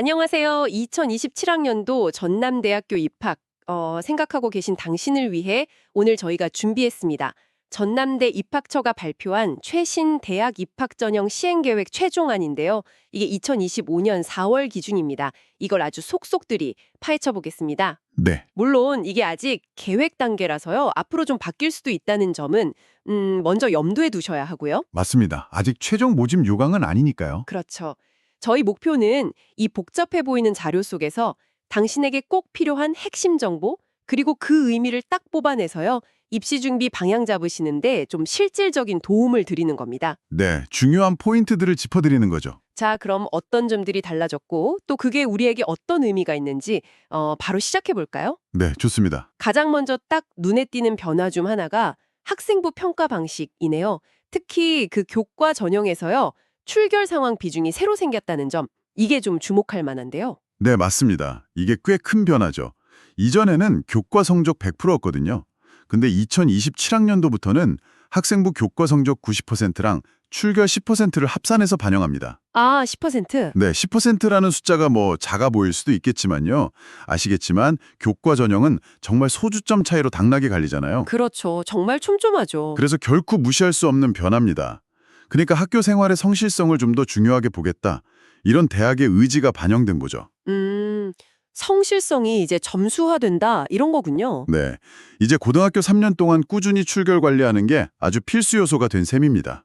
안녕하세요. 2027학년도 전남대학교 입학 어, 생각하고 계신 당신을 위해 오늘 저희가 준비했습니다. 전남대 입학처가 발표한 최신 대학 입학 전형 시행 계획 최종안인데요. 이게 2025년 4월 기준입니다. 이걸 아주 속속들이 파헤쳐 보겠습니다. 네, 물론 이게 아직 계획 단계라서요. 앞으로 좀 바뀔 수도 있다는 점은 음, 먼저 염두에 두셔야 하고요. 맞습니다. 아직 최종 모집 요강은 아니니까요. 그렇죠. 저희 목표는 이 복잡해 보이는 자료 속에서 당신에게 꼭 필요한 핵심 정보 그리고 그 의미를 딱 뽑아내서요. 입시 준비 방향 잡으시는데 좀 실질적인 도움을 드리는 겁니다. 네, 중요한 포인트들을 짚어드리는 거죠. 자, 그럼 어떤 점들이 달라졌고 또 그게 우리에게 어떤 의미가 있는지 어, 바로 시작해 볼까요? 네, 좋습니다. 가장 먼저 딱 눈에 띄는 변화 중 하나가 학생부 평가 방식이네요. 특히 그 교과 전형에서요. 출결 상황 비중이 새로 생겼다는 점. 이게 좀 주목할 만한데요. 네, 맞습니다. 이게 꽤 큰 변화죠. 이전에는 교과 성적 100%였거든요. 근데 2027학년도부터는 학생부 교과 성적 90%랑 출결 10%를 합산해서 반영합니다. 아, 10%? 네, 10%라는 숫자가 뭐 작아 보일 수도 있겠지만요. 아시겠지만 교과 전형은 정말 소주점 차이로 당락이 갈리잖아요. 그렇죠. 정말 촘촘하죠. 그래서 결코 무시할 수 없는 변화입니다. 그러니까 학교 생활의 성실성을 좀 더 중요하게 보겠다. 이런 대학의 의지가 반영된 거죠. 음, 성실성이 이제 점수화된다 이런 거군요. 네. 이제 고등학교 3년 동안 꾸준히 출결 관리하는 게 아주 필수 요소가 된 셈입니다.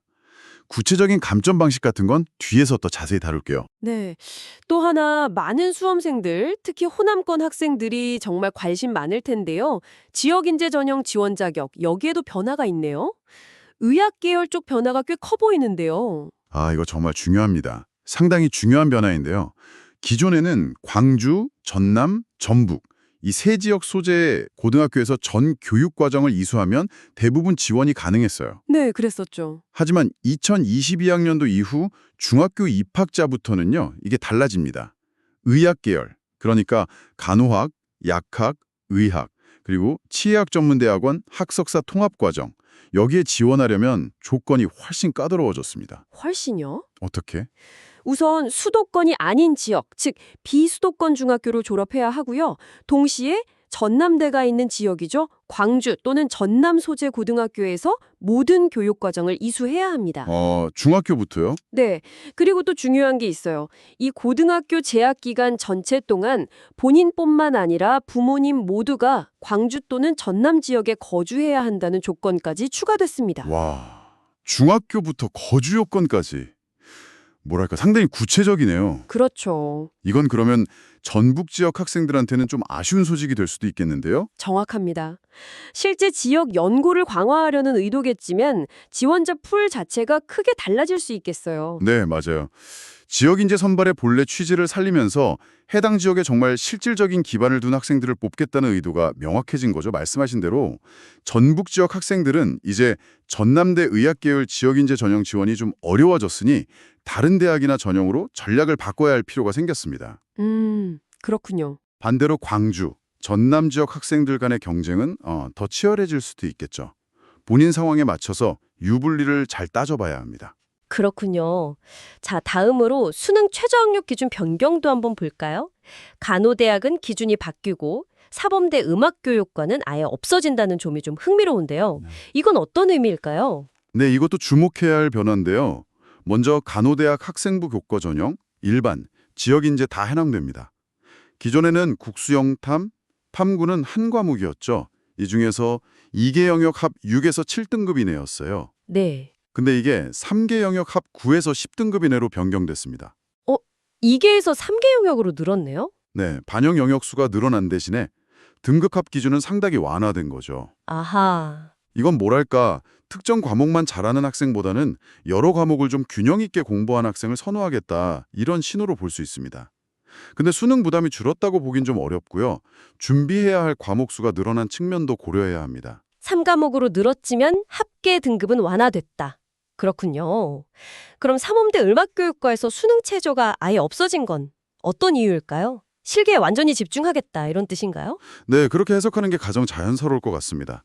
구체적인 감점 방식 같은 건 뒤에서 더 자세히 다룰게요. 네. 또 하나 많은 수험생들, 특히 호남권 학생들이 정말 관심 많을 텐데요. 지역 인재 전형 지원 자격 여기에도 변화가 있네요. 의학 계열 쪽 변화가 꽤 커 보이는데요. 아, 이거 정말 중요합니다. 상당히 중요한 변화인데요. 기존에는 광주, 전남, 전북 이 세 지역 소재 고등학교에서 전 교육 과정을 이수하면 대부분 지원이 가능했어요. 네, 그랬었죠. 하지만 2022학년도 이후 중학교 입학자부터는요, 이게 달라집니다. 의학 계열, 그러니까 간호학, 약학, 의학, 그리고 치의학 전문대학원 학석사 통합 과정, 여기에 지원하려면 조건이 훨씬 까다로워졌습니다. 훨씬요? 어떻게? 우선 수도권이 아닌 지역, 즉 비수도권 중학교를 졸업해야 하고요. 동시에 전남대가 있는 지역이죠. 광주 또는 전남 소재 고등학교에서 모든 교육 과정을 이수해야 합니다. 어, 중학교부터요? 네. 그리고 또 중요한 게 있어요. 이 고등학교 재학 기간 전체 동안 본인뿐만 아니라 부모님 모두가 광주 또는 전남 지역에 거주해야 한다는 조건까지 추가됐습니다. 와, 중학교부터 거주 요건까지. 뭐랄까, 상당히 구체적이네요. 그렇죠. 이건 그러면 전북 지역 학생들한테는 좀 아쉬운 소식이 될 수도 있겠는데요? 정확합니다. 실제 지역 연고를 강화하려는 의도겠지만 지원자 풀 자체가 크게 달라질 수 있겠어요. 네, 맞아요. 지역 인재 선발의 본래 취지를 살리면서 해당 지역에 정말 실질적인 기반을 둔 학생들을 뽑겠다는 의도가 명확해진 거죠. 말씀하신 대로 전북 지역 학생들은 이제 전남대 의학계열 지역 인재 전형 지원이 좀 어려워졌으니 다른 대학이나 전형으로 전략을 바꿔야 할 필요가 생겼습니다. 음, 그렇군요. 반대로 광주, 전남 지역 학생들 간의 경쟁은 어, 더 치열해질 수도 있겠죠. 본인 상황에 맞춰서 유불리를 잘 따져봐야 합니다. 그렇군요. 자, 다음으로 수능 최저학력 기준 변경도 한번 볼까요? 간호대학은 기준이 바뀌고 사범대 음악교육과는 아예 없어진다는 점이 좀 흥미로운데요. 네. 이건 어떤 의미일까요? 네, 이것도 주목해야 할 변화인데요. 먼저 간호대학 학생부 교과 전형, 일반, 지역 인재 다 해당됩니다. 기존에는 국수영탐, 탐구는 한 과목이었죠. 이 중에서 2개 영역 합 6에서 7등급 이내였어요. 네. 근데 이게 3개 영역 합 9에서 10등급 이내로 변경됐습니다. 2개에서 3개 영역으로 늘었네요? 네, 반영 영역 수가 늘어난 대신에 등급 합 기준은 상당히 완화된 거죠. 아하. 이건 뭐랄까 특정 과목만 잘하는 학생보다는 여러 과목을 좀 균형 있게 공부한 학생을 선호하겠다 이런 신호로 볼 수 있습니다. 근데 수능 부담이 줄었다고 보긴 좀 어렵고요. 준비해야 할 과목 수가 늘어난 측면도 고려해야 합니다. 3과목으로 늘었지만 합계 등급은 완화됐다. 그렇군요. 그럼 삼험대 음악교육과에서 수능 체조가 아예 없어진 건 어떤 이유일까요? 실기에 완전히 집중하겠다 이런 뜻인가요? 네, 그렇게 해석하는 게 가장 자연스러울 것 같습니다.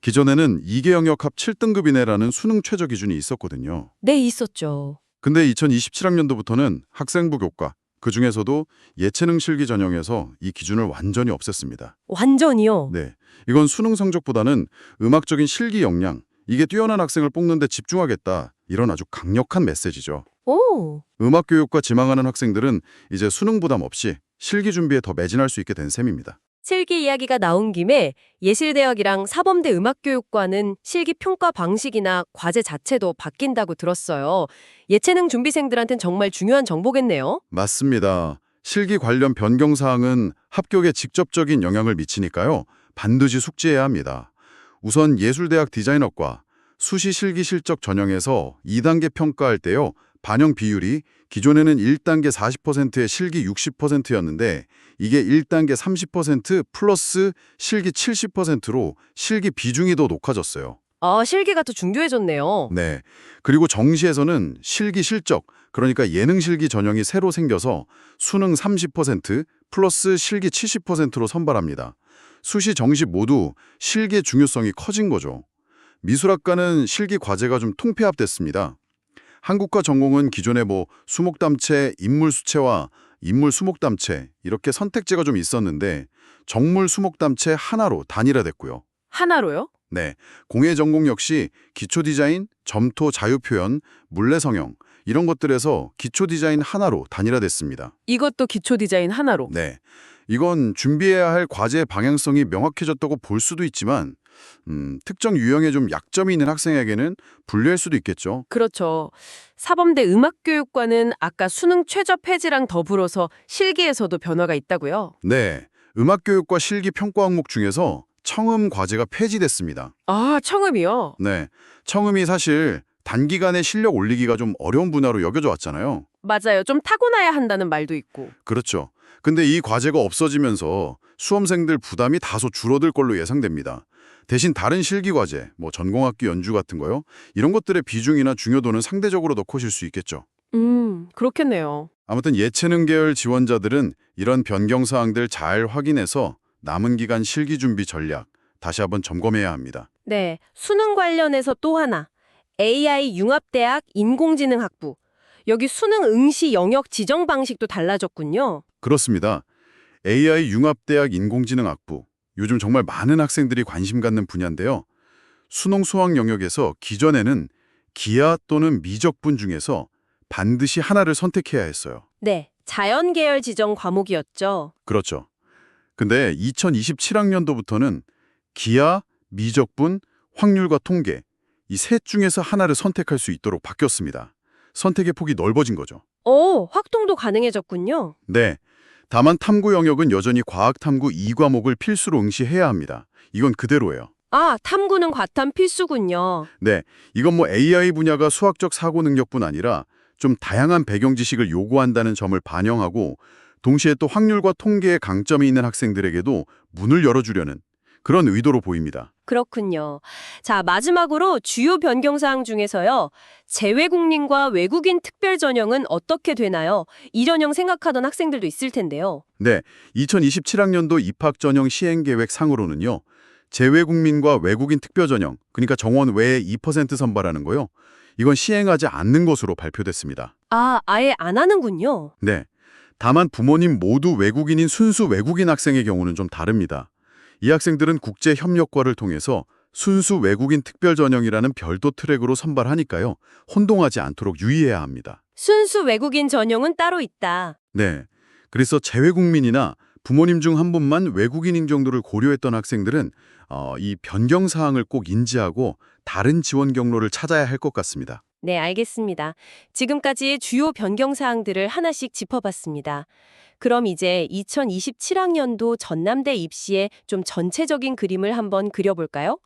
기존에는 2개 영역 합 7등급 이내라는 수능 최저 기준이 있었거든요. 네, 있었죠. 근데 2027학년도부터는 학생부 교과, 그 중에서도 예체능 실기 전형에서 이 기준을 완전히 없앴습니다. 완전히요. 네. 이건 수능 성적보다는 음악적인 실기 역량, 이게 뛰어난 학생을 뽑는 데 집중하겠다. 이런 아주 강력한 메시지죠. 오. 음악 교육과 지망하는 학생들은 이제 수능 부담 없이 실기 준비에 더 매진할 수 있게 된 셈입니다. 실기 이야기가 나온 김에 예실대학이랑 사범대 음악교육과는 실기 평가 방식이나 과제 자체도 바뀐다고 들었어요. 예체능 준비생들한텐 정말 중요한 정보겠네요. 맞습니다. 실기 관련 변경 사항은 합격에 직접적인 영향을 미치니까요. 반드시 숙지해야 합니다. 우선 예술대학 디자인학과 수시 실기 실적 전형에서 2단계 평가할 때요. 반영 비율이 기존에는 1단계 40%에 실기 60%였는데 이게 1단계 30% 플러스 실기 70%로 실기 비중이 더 높아졌어요. 아, 실기가 더 중요해졌네요. 네. 그리고 정시에서는 실기 실적, 그러니까 예능 실기 전형이 새로 생겨서 수능 30% 플러스 실기 70%로 선발합니다. 수시 정시 모두 실기의 중요성이 커진 거죠. 미술학과는 실기 과제가 좀 통폐합됐습니다. 한국과 전공은 기존에 뭐 수목담체, 인물 수채화, 인물 수목담체 이렇게 선택지가 좀 있었는데 정물 수목담체 하나로 단일화됐고요. 하나로요? 네, 공예 전공 역시 기초 디자인, 점토 자유표현, 물레 성형 이런 것들에서 기초 디자인 하나로 단일화됐습니다. 이것도 기초 디자인 하나로. 네, 이건 준비해야 할 과제의 방향성이 명확해졌다고 볼 수도 있지만 음, 특정 유형에 좀 약점이 있는 학생에게는 불리할 수도 있겠죠. 그렇죠. 사범대 음악교육과는 아까 수능 최저 폐지랑 더불어서 실기에서도 변화가 있다고요? 네, 음악교육과 실기 평가 항목 중에서 청음 과제가 폐지됐습니다. 아, 청음이요? 네, 청음이 사실 단기간에 실력 올리기가 좀 어려운 분야로 여겨져 왔잖아요. 맞아요. 좀 타고나야 한다는 말도 있고. 그렇죠. 근데 이 과제가 없어지면서 수험생들 부담이 다소 줄어들 걸로 예상됩니다. 대신 다른 실기 과제, 뭐 전공학기 연주 같은 거요. 이런 것들의 비중이나 중요도는 상대적으로 더 커질 수 있겠죠. 음, 그렇겠네요. 아무튼 예체능 계열 지원자들은 이런 변경 사항들 잘 확인해서 남은 기간 실기 준비 전략 다시 한번 점검해야 합니다. 네, 수능 관련해서 또 하나. AI 융합대학 인공지능 학부. 여기 수능 응시 영역 지정 방식도 달라졌군요. 그렇습니다. AI 융합대학 인공지능 학부. 요즘 정말 많은 학생들이 관심 갖는 분야인데요. 수능 수학 영역에서 기존에는 기하 또는 미적분 중에서 반드시 하나를 선택해야 했어요. 네, 자연 계열 지정 과목이었죠. 그렇죠. 근데 2027학년도부터는 기하, 미적분, 확률과 통계 이 셋 중에서 하나를 선택할 수 있도록 바뀌었습니다. 선택의 폭이 넓어진 거죠. 오, 확동도 가능해졌군요. 네. 다만 탐구 영역은 여전히 과학 탐구 2과목을 필수로 응시해야 합니다. 이건 그대로예요. 아, 탐구는 과탐 필수군요. 네. 이건 뭐 AI 분야가 수학적 사고 능력뿐 아니라 좀 다양한 배경 지식을 요구한다는 점을 반영하고 동시에 또 확률과 통계에 강점이 있는 학생들에게도 문을 열어주려는 그런 의도로 보입니다. 그렇군요. 자, 마지막으로 주요 변경사항 중에서요. 재외국민과 외국인 특별 전형은 어떻게 되나요? 이 전형 생각하던 학생들도 있을 텐데요. 네, 2027학년도 입학 전형 시행 계획 상으로는요. 재외국민과 외국인 특별 전형, 그러니까 정원 외에 2% 선발하는 거요. 이건 시행하지 않는 것으로 발표됐습니다. 아, 아예 안 하는군요. 네, 다만 부모님 모두 외국인인 순수 외국인 학생의 경우는 좀 다릅니다. 이 학생들은 국제협력과를 통해서 순수 외국인 특별전형이라는 별도 트랙으로 선발하니까요. 혼동하지 않도록 유의해야 합니다. 순수 외국인 전형은 따로 있다. 네. 그래서 재외국민이나 부모님 중 한 분만 외국인인 정도를 고려했던 학생들은 어, 이 변경 사항을 꼭 인지하고 다른 지원 경로를 찾아야 할 것 같습니다. 네, 알겠습니다. 지금까지의 주요 변경 사항들을 하나씩 짚어봤습니다. 그럼 이제 2027학년도 전남대 입시의 좀 전체적인 그림을 한번 그려볼까요?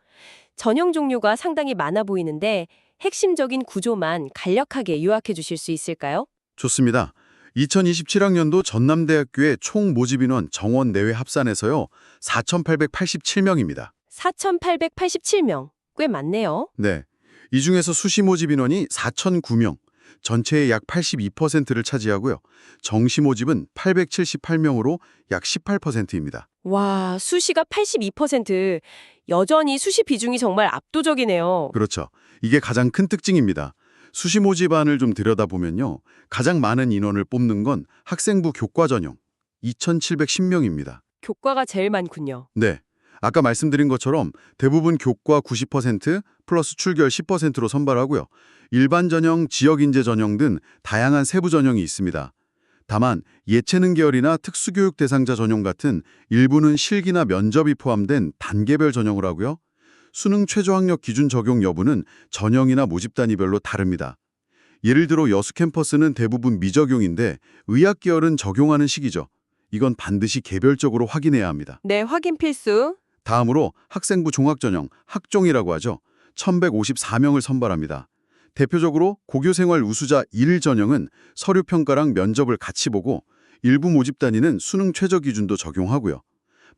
전형 종류가 상당히 많아 보이는데 핵심적인 구조만 간략하게 요약해 주실 수 있을까요? 좋습니다. 2027학년도 전남대학교의 총 모집 인원 정원 내외 합산해서요. 4,887명입니다. 4,887명. 꽤 많네요. 네. 이 중에서 수시 모집 인원이 4,009명, 전체의 약 82%를 차지하고요. 정시 모집은 878명으로 약 18%입니다. 와, 수시가 82%. 여전히 수시 비중이 정말 압도적이네요. 그렇죠. 이게 가장 큰 특징입니다. 수시 모집안을 좀 들여다보면요. 가장 많은 인원을 뽑는 건 학생부 교과 전형 2,710명입니다. 교과가 제일 많군요. 네. 아까 말씀드린 것처럼 대부분 교과 90% 플러스 출결 10%로 선발하고요. 일반 전형, 지역 인재 전형 등 다양한 세부 전형이 있습니다. 다만 예체능 계열이나 특수교육 대상자 전형 같은 일부는 실기나 면접이 포함된 단계별 전형을 하고요. 수능 최저 학력 기준 적용 여부는 전형이나 모집 단위별로 다릅니다. 예를 들어 여수 캠퍼스는 대부분 미적용인데 의학 계열은 적용하는 시기죠. 이건 반드시 개별적으로 확인해야 합니다. 네, 확인 필수. 다음으로 학생부 종합전형, 학종이라고 하죠. 1154명을 선발합니다. 대표적으로 고교생활 우수자 1 전형은 서류 평가랑 면접을 같이 보고 일부 모집 단위는 수능 최저 기준도 적용하고요.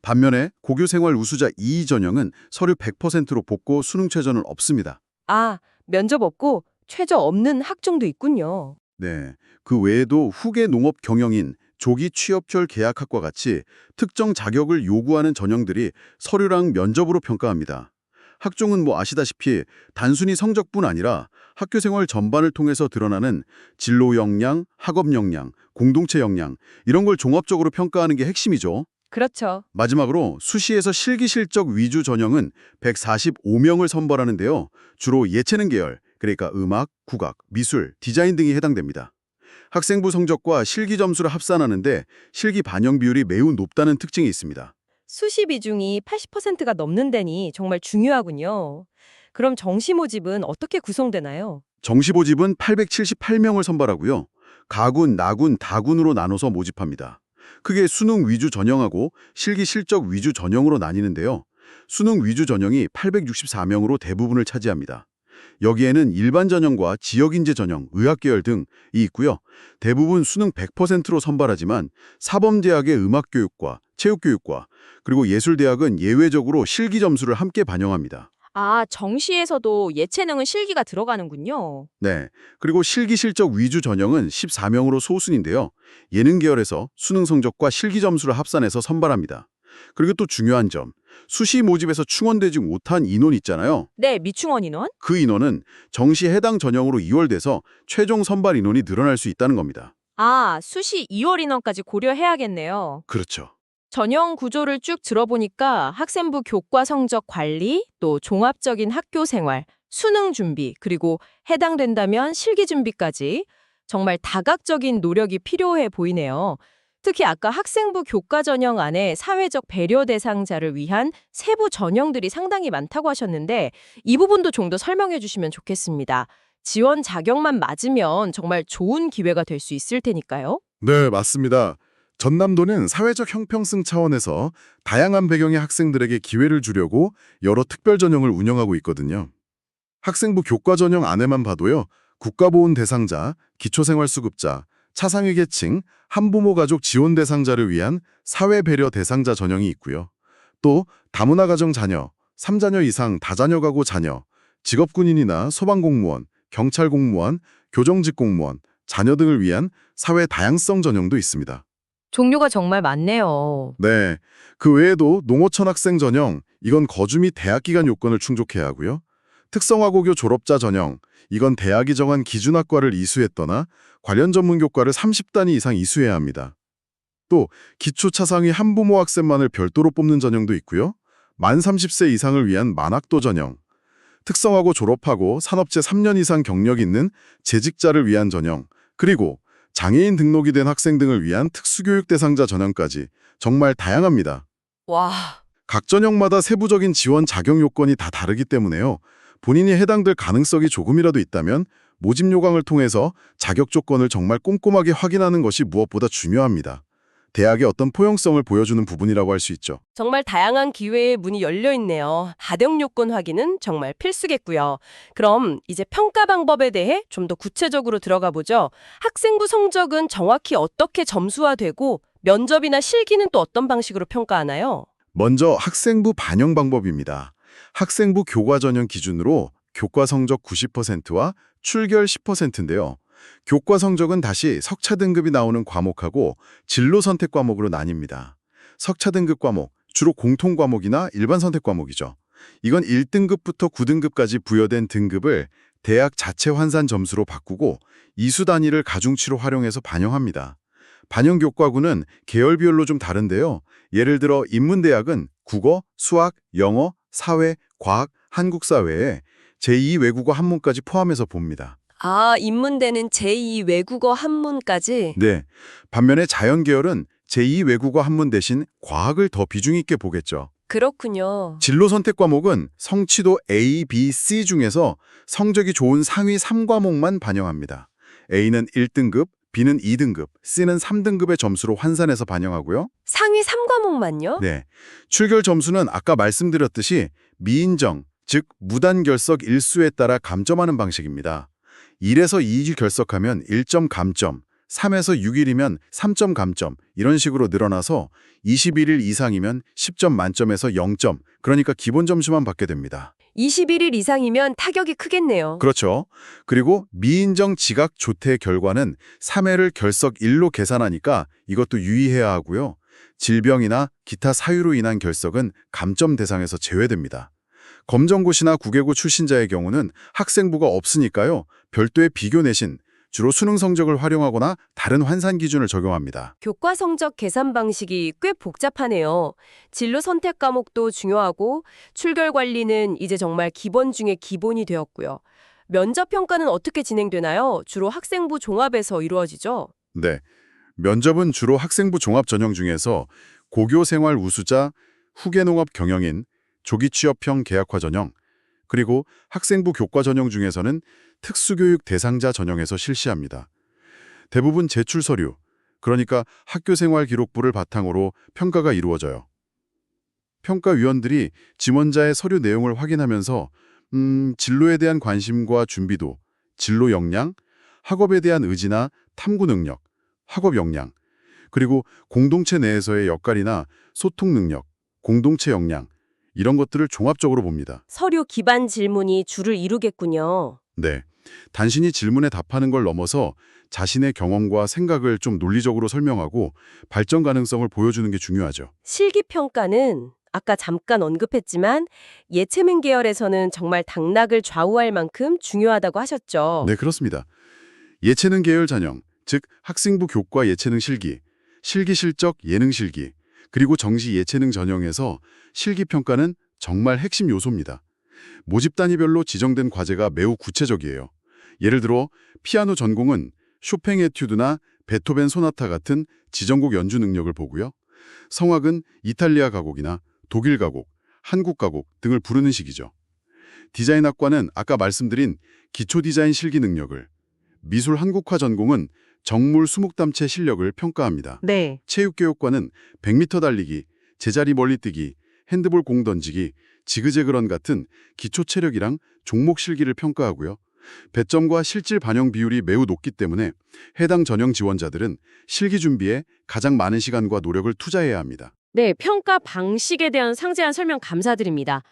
반면에 고교생활 우수자 2 전형은 서류 100%로 뽑고 수능 최저는 없습니다. 아, 면접 없고 최저 없는 학종도 있군요. 네. 그 외에도 후계 농업 경영인, 조기 취업철 계약학과 같이 특정 자격을 요구하는 전형들이 서류랑 면접으로 평가합니다. 학종은 뭐 아시다시피 단순히 성적뿐 아니라 학교 생활 전반을 통해서 드러나는 진로 역량, 학업 역량, 공동체 역량 이런 걸 종합적으로 평가하는 게 핵심이죠. 그렇죠. 마지막으로 수시에서 실기 실적 위주 전형은 145명을 선발하는데요. 주로 예체능 계열, 그러니까 음악, 국악, 미술, 디자인 등이 해당됩니다. 학생부 성적과 실기 점수를 합산하는데 실기 반영 비율이 매우 높다는 특징이 있습니다. 수시 비중이 80%가 넘는 데니 정말 중요하군요. 그럼 정시 모집은 어떻게 구성되나요? 정시 모집은 878명을 선발하고요. 가군, 나군, 다군으로 나눠서 모집합니다. 크게 수능 위주 전형하고 실기 실적 위주 전형으로 나뉘는데요. 수능 위주 전형이 864명으로 대부분을 차지합니다. 여기에는 일반 전형과 지역인재 전형, 의학계열 등이 있고요. 대부분 수능 100%로 선발하지만 사범대학의 음악교육과 체육교육과 그리고 예술대학은 예외적으로 실기 점수를 함께 반영합니다. 아, 정시에서도 예체능은 실기가 들어가는군요. 네. 그리고 실기 실적 위주 전형은 14명으로 소순인데요. 예능 계열에서 수능 성적과 실기 점수를 합산해서 선발합니다. 그리고 또 중요한 점, 수시 모집에서 충원되지 못한 인원 있잖아요. 네, 미충원 인원? 그 인원은 정시 해당 전형으로 이월돼서 최종 선발 인원이 늘어날 수 있다는 겁니다. 아, 수시 2월 인원까지 고려해야겠네요. 그렇죠. 전형 구조를 쭉 들어보니까 학생부 교과 성적 관리, 또 종합적인 학교 생활, 수능 준비, 그리고 해당된다면 실기 준비까지 정말 다각적인 노력이 필요해 보이네요. 특히 아까 학생부 교과 전형 안에 사회적 배려 대상자를 위한 세부 전형들이 상당히 많다고 하셨는데 이 부분도 좀 더 설명해 주시면 좋겠습니다. 지원 자격만 맞으면 정말 좋은 기회가 될 수 있을 테니까요. 네, 맞습니다. 전남도는 사회적 형평성 차원에서 다양한 배경의 학생들에게 기회를 주려고 여러 특별 전형을 운영하고 있거든요. 학생부 교과 전형 안에만 봐도요. 국가보훈 대상자, 기초생활수급자, 차상위 계층, 한부모 가족 지원 대상자를 위한 사회 배려 대상자 전형이 있고요. 또 다문화 가정 자녀, 3자녀 이상 다자녀 가구 자녀, 직업군인이나 소방공무원, 경찰 공무원, 교정직 공무원, 자녀 등을 위한 사회 다양성 전형도 있습니다. 종류가 정말 많네요. 네. 그 외에도 농어촌 학생 전형, 이건 거주 및 대학 기간 요건을 충족해야 하고요. 특성화고교 졸업자 전형, 이건 대학이 정한 기준학과를 이수했거나 관련 전문 교과를 30단위 이상 이수해야 합니다. 또 기초차상위 한부모 학생만을 별도로 뽑는 전형도 있고요. 만 30세 이상을 위한 만학도 전형, 특성화고 졸업하고 산업재 3년 이상 경력 있는 재직자를 위한 전형, 그리고 장애인 등록이 된 학생 등을 위한 특수교육 대상자 전형까지 정말 다양합니다. 와, 각 전형마다 세부적인 지원 자격 요건이 다 다르기 때문에요. 본인이 해당될 가능성이 조금이라도 있다면 모집 요강을 통해서 자격 조건을 정말 꼼꼼하게 확인하는 것이 무엇보다 중요합니다. 대학의 어떤 포용성을 보여주는 부분이라고 할 수 있죠. 정말 다양한 기회의 문이 열려 있네요. 하등 요건 확인은 정말 필수겠고요. 그럼 이제 평가 방법에 대해 좀 더 구체적으로 들어가 보죠. 학생부 성적은 정확히 어떻게 점수화되고 면접이나 실기는 또 어떤 방식으로 평가하나요? 먼저 학생부 반영 방법입니다. 학생부 교과 전형 기준으로 교과 성적 90%와 출결 10%인데요. 교과 성적은 다시 석차 등급이 나오는 과목하고 진로 선택 과목으로 나뉩니다. 석차 등급 과목, 주로 공통 과목이나 일반 선택 과목이죠. 이건 1등급부터 9등급까지 부여된 등급을 대학 자체 환산 점수로 바꾸고 이수 단위를 가중치로 활용해서 반영합니다. 반영 교과군은 계열별로 좀 다른데요. 예를 들어 인문대학은 국어, 수학, 영어, 사회, 과학, 한국 사회에 제2 외국어 한문까지 포함해서 봅니다. 아, 인문대는 제2 외국어 한문까지? 네. 반면에 자연계열은 제2 외국어 한문 대신 과학을 더 비중 있게 보겠죠. 그렇군요. 진로 선택 과목은 성취도 A, B, C 중에서 성적이 좋은 상위 3과목만 반영합니다. A는 1등급, B는 2등급, C는 3등급의 점수로 환산해서 반영하고요. 상위 3과목만요? 네. 출결 점수는 아까 말씀드렸듯이 미인정, 즉 무단 결석 일수에 따라 감점하는 방식입니다. 1에서 2일 결석하면 1점 감점, 3에서 6일이면 3점 감점 이런 식으로 늘어나서 21일 이상이면 10점 만점에서 0점, 그러니까 기본 점수만 받게 됩니다. 21일 이상이면 타격이 크겠네요. 그렇죠. 그리고 미인정 지각 조퇴 결과는 3회를 결석 1로 계산하니까 이것도 유의해야 하고요. 질병이나 기타 사유로 인한 결석은 감점 대상에서 제외됩니다. 검정고시나 국외고 출신자의 경우는 학생부가 없으니까요. 별도의 비교 내신, 주로 수능 성적을 활용하거나 다른 환산 기준을 적용합니다. 교과 성적 계산 방식이 꽤 복잡하네요. 진로 선택 과목도 중요하고 출결 관리는 이제 정말 기본 중에 기본이 되었고요. 면접 평가는 어떻게 진행되나요? 주로 학생부 종합에서 이루어지죠? 네. 면접은 주로 학생부 종합 전형 중에서 고교 생활 우수자, 후계 농업 경영인, 조기 취업형 계약화 전형, 그리고 학생부 교과 전형 중에서는 특수교육 대상자 전형에서 실시합니다. 대부분 제출 서류, 그러니까 학교생활 기록부를 바탕으로 평가가 이루어져요. 평가위원들이 지원자의 서류 내용을 확인하면서 음, 진로에 대한 관심과 준비도, 진로 역량, 학업에 대한 의지나 탐구 능력, 학업 역량, 그리고 공동체 내에서의 역할이나 소통 능력, 공동체 역량, 이런 것들을 종합적으로 봅니다. 서류 기반 질문이 주를 이루겠군요. 네. 단순히 질문에 답하는 걸 넘어서 자신의 경험과 생각을 좀 논리적으로 설명하고 발전 가능성을 보여주는 게 중요하죠. 실기 평가는 아까 잠깐 언급했지만 예체능 계열에서는 정말 당락을 좌우할 만큼 중요하다고 하셨죠. 네, 그렇습니다. 예체능 계열 전형, 즉 학생부 교과 예체능 실기, 실기 실적 예능 실기, 그리고 정시 예체능 전형에서 실기 평가는 정말 핵심 요소입니다. 모집 단위별로 지정된 과제가 매우 구체적이에요. 예를 들어 피아노 전공은 쇼팽 에튜드나 베토벤 소나타 같은 지정곡 연주 능력을 보고요. 성악은 이탈리아 가곡이나 독일 가곡, 한국 가곡 등을 부르는 식이죠. 디자인학과는 아까 말씀드린 기초 디자인 실기 능력을, 미술 한국화 전공은 정물 수묵담체 실력을 평가합니다. 네. 체육교육과는 100m 달리기, 제자리 멀리뛰기, 핸드볼 공 던지기, 지그재그런 같은 기초 체력이랑 종목 실기를 평가하고요. 배점과 실질 반영 비율이 매우 높기 때문에 해당 전형 지원자들은 실기 준비에 가장 많은 시간과 노력을 투자해야 합니다. 네, 평가 방식에 대한 상세한 설명 감사드립니다.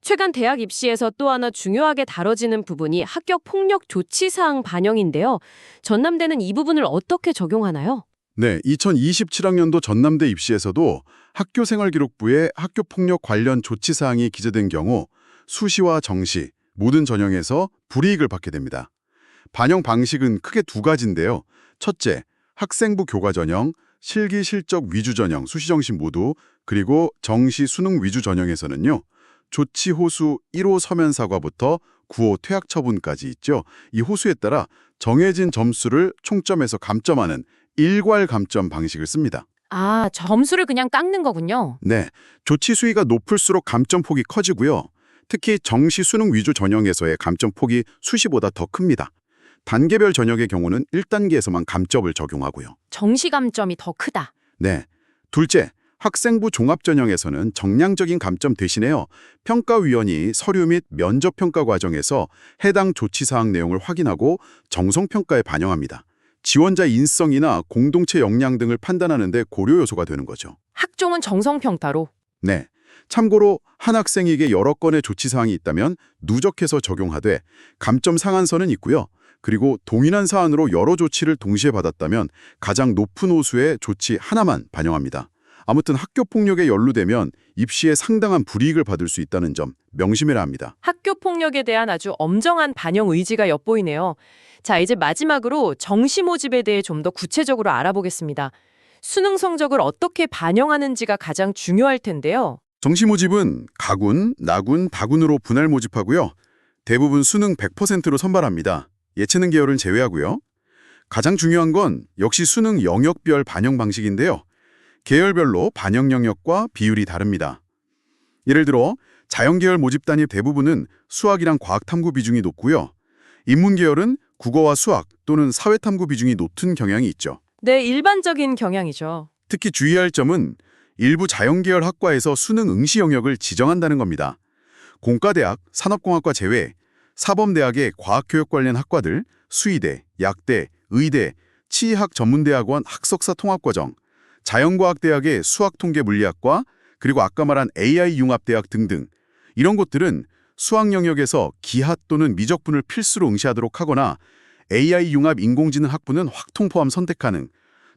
최근 대학 입시에서 또 하나 중요하게 다뤄지는 부분이 합격 폭력 조치 사항 반영인데요. 전남대는 이 부분을 어떻게 적용하나요? 네, 2027학년도 전남대 입시에서도 학교생활기록부에 학교폭력 관련 조치사항이 기재된 경우 수시와 정시, 모든 전형에서 불이익을 받게 됩니다. 반영 방식은 크게 두 가지인데요. 첫째, 학생부 교과 전형, 실기 실적 위주 전형, 수시 정시 모두, 그리고 정시 수능 위주 전형에서는요. 조치 호수 1호 서면 사과부터 9호 퇴학 처분까지 있죠. 이 호수에 따라 정해진 점수를 총점에서 감점하는 일괄 감점 방식을 씁니다. 아, 점수를 그냥 깎는 거군요. 네, 조치 수위가 높을수록 감점 폭이 커지고요. 특히 정시 수능 위주 전형에서의 감점 폭이 수시보다 더 큽니다. 단계별 전형의 경우는 1단계에서만 감점을 적용하고요. 정시 감점이 더 크다. 네, 둘째, 학생부 종합 전형에서는 정량적인 감점 대신에요. 평가위원이 서류 및 면접 평가 과정에서 해당 조치 사항 내용을 확인하고 정성 평가에 반영합니다. 지원자 인성이나 공동체 역량 등을 판단하는 데 고려 요소가 되는 거죠. 학종은 정성평가로. 네. 참고로 한 학생에게 여러 건의 조치 사항이 있다면 누적해서 적용하되 감점 상한선은 있고요. 그리고 동일한 사안으로 여러 조치를 동시에 받았다면 가장 높은 호수의 조치 하나만 반영합니다. 아무튼 학교 폭력에 연루되면 입시에 상당한 불이익을 받을 수 있다는 점 명심해야 합니다. 학교 폭력에 대한 아주 엄정한 반영 의지가 엿보이네요. 자, 이제 마지막으로 정시 모집에 대해 좀 더 구체적으로 알아보겠습니다. 수능 성적을 어떻게 반영하는지가 가장 중요할 텐데요. 정시 모집은 가군, 나군, 다군으로 분할 모집하고요. 대부분 수능 100%로 선발합니다. 예체능 계열은 제외하고요. 가장 중요한 건 역시 수능 영역별 반영 방식인데요. 계열별로 반영 영역과 비율이 다릅니다. 예를 들어 자연 계열 모집 단위 대부분은 수학이랑 과학 탐구 비중이 높고요. 인문 계열은 국어와 수학 또는 사회 탐구 비중이 높은 경향이 있죠. 네, 일반적인 경향이죠. 특히 주의할 점은 일부 자연계열 학과에서 수능 응시 영역을 지정한다는 겁니다. 공과대학, 산업공학과 제외, 사범대학의 과학교육 관련 학과들, 수의대, 약대, 의대, 치의학 전문대학원 학석사 통합과정, 자연과학대학의 수학통계물리학과, 그리고 아까 말한 AI 융합대학 등등 이런 곳들은 수학 영역에서 기하 또는 미적분을 필수로 응시하도록 하거나 AI 융합 인공지능 학부는 확통 포함 선택 가능,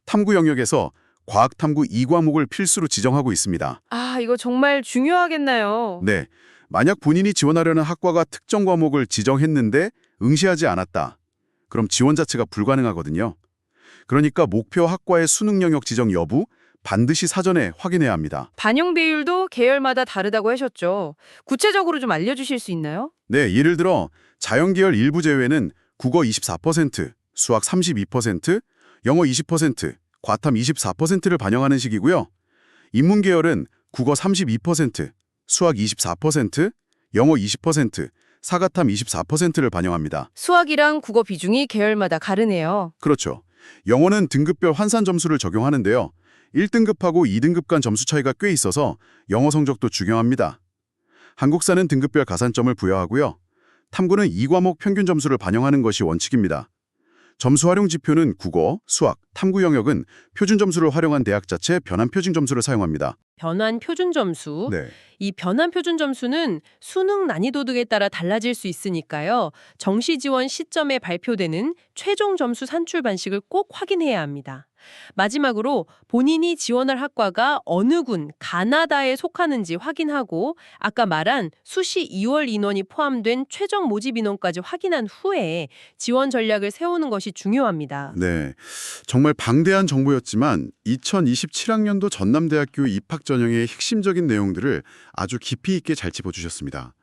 탐구 영역에서 과학 탐구 2과목을 필수로 지정하고 있습니다. 아, 이거 정말 중요하겠나요? 네. 만약 본인이 지원하려는 학과가 특정 과목을 지정했는데 응시하지 않았다. 그럼 지원 자체가 불가능하거든요. 그러니까 목표 학과의 수능 영역 지정 여부 반드시 사전에 확인해야 합니다. 반영 비율도 계열마다 다르다고 하셨죠. 구체적으로 좀 알려주실 수 있나요? 네, 예를 들어 자연계열 일부 제외는 국어 24%, 수학 32%, 영어 20%, 과탐 24%를 반영하는 식이고요. 인문 계열은 국어 32%, 수학 24%, 영어 20%, 사과탐 24%를 반영합니다. 수학이랑 국어 비중이 계열마다 다르네요. 그렇죠. 영어는 등급별 환산 점수를 적용하는데요. 1등급하고 2등급 간 점수 차이가 꽤 있어서 영어 성적도 중요합니다. 한국사는 등급별 가산점을 부여하고요. 탐구는 2과목 평균 점수를 반영하는 것이 원칙입니다. 점수 활용 지표는 국어, 수학, 탐구 영역은 표준 점수를 활용한 대학 자체 변환 표준 점수를 사용합니다. 변환 표준 점수. 네. 이 변환 표준 점수는 수능 난이도 등에 따라 달라질 수 있으니까요. 정시 지원 시점에 발표되는 최종 점수 산출 반식을 꼭 확인해야 합니다. 마지막으로 본인이 지원할 학과가 어느 군, 가나다에 속하는지 확인하고 아까 말한 수시 2월 인원이 포함된 최종 모집 인원까지 확인한 후에 지원 전략을 세우는 것이 중요합니다. 네. 정말 방대한 정보였지만 2027학년도 전남대학교 입학 전형의 핵심적인 내용들을 아주 깊이 있게 잘 짚어주셨습니다.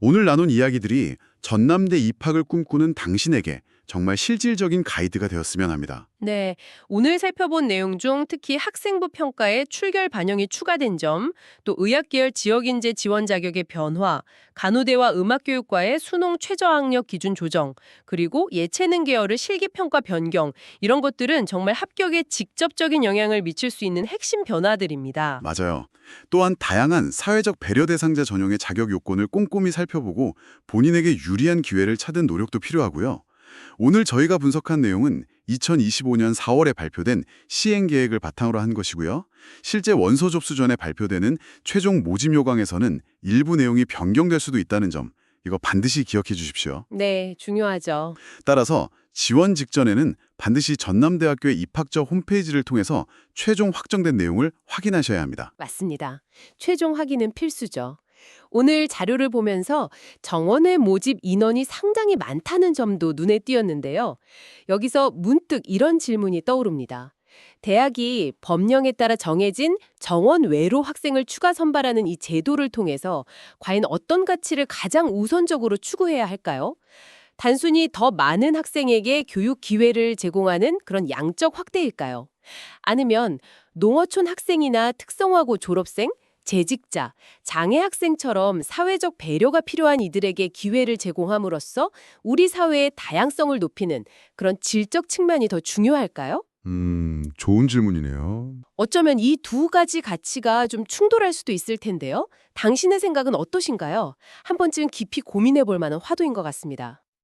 오늘 나눈 이야기들이 전남대 입학을 꿈꾸는 당신에게 정말 실질적인 가이드가 되었으면 합니다. 네, 오늘 살펴본 내용 중 특히 학생부 평가에 출결 반영이 추가된 점, 또 의학계열 지역인재 지원 자격의 변화, 간호대와 음악교육과의 수능 최저학력 기준 조정, 그리고 예체능 계열의 실기평가 변경, 이런 것들은 정말 합격에 직접적인 영향을 미칠 수 있는 핵심 변화들입니다. 맞아요. 또한 다양한 사회적 배려 대상자 전형의 자격 요건을 꼼꼼히 살펴보고 본인에게 유리한 기회를 찾은 노력도 필요하고요. 오늘 저희가 분석한 내용은 2025년 4월에 발표된 시행 계획을 바탕으로 한 것이고요. 실제 원서 접수 전에 발표되는 최종 모집 요강에서는 일부 내용이 변경될 수도 있다는 점, 이거 반드시 기억해 주십시오. 네, 중요하죠. 따라서 지원 직전에는 반드시 전남대학교의 입학처 홈페이지를 통해서 최종 확정된 내용을 확인하셔야 합니다. 맞습니다. 최종 확인은 필수죠. 오늘 자료를 보면서 정원의 모집 인원이 상당히 많다는 점도 눈에 띄었는데요. 여기서 문득 이런 질문이 떠오릅니다. 대학이 법령에 따라 정해진 정원 외로 학생을 추가 선발하는 이 제도를 통해서 과연 어떤 가치를 가장 우선적으로 추구해야 할까요? 단순히 더 많은 학생에게 교육 기회를 제공하는 그런 양적 확대일까요? 아니면 농어촌 학생이나 특성화고 졸업생, 재직자, 장애 학생처럼 사회적 배려가 필요한 이들에게 기회를 제공함으로써 우리 사회의 다양성을 높이는 그런 질적 측면이 더 중요할까요? 음, 좋은 질문이네요. 어쩌면 이 두 가지 가치가 좀 충돌할 수도 있을 텐데요. 당신의 생각은 어떠신가요? 한 번쯤 깊이 고민해 볼 만한 화두인 것 같습니다.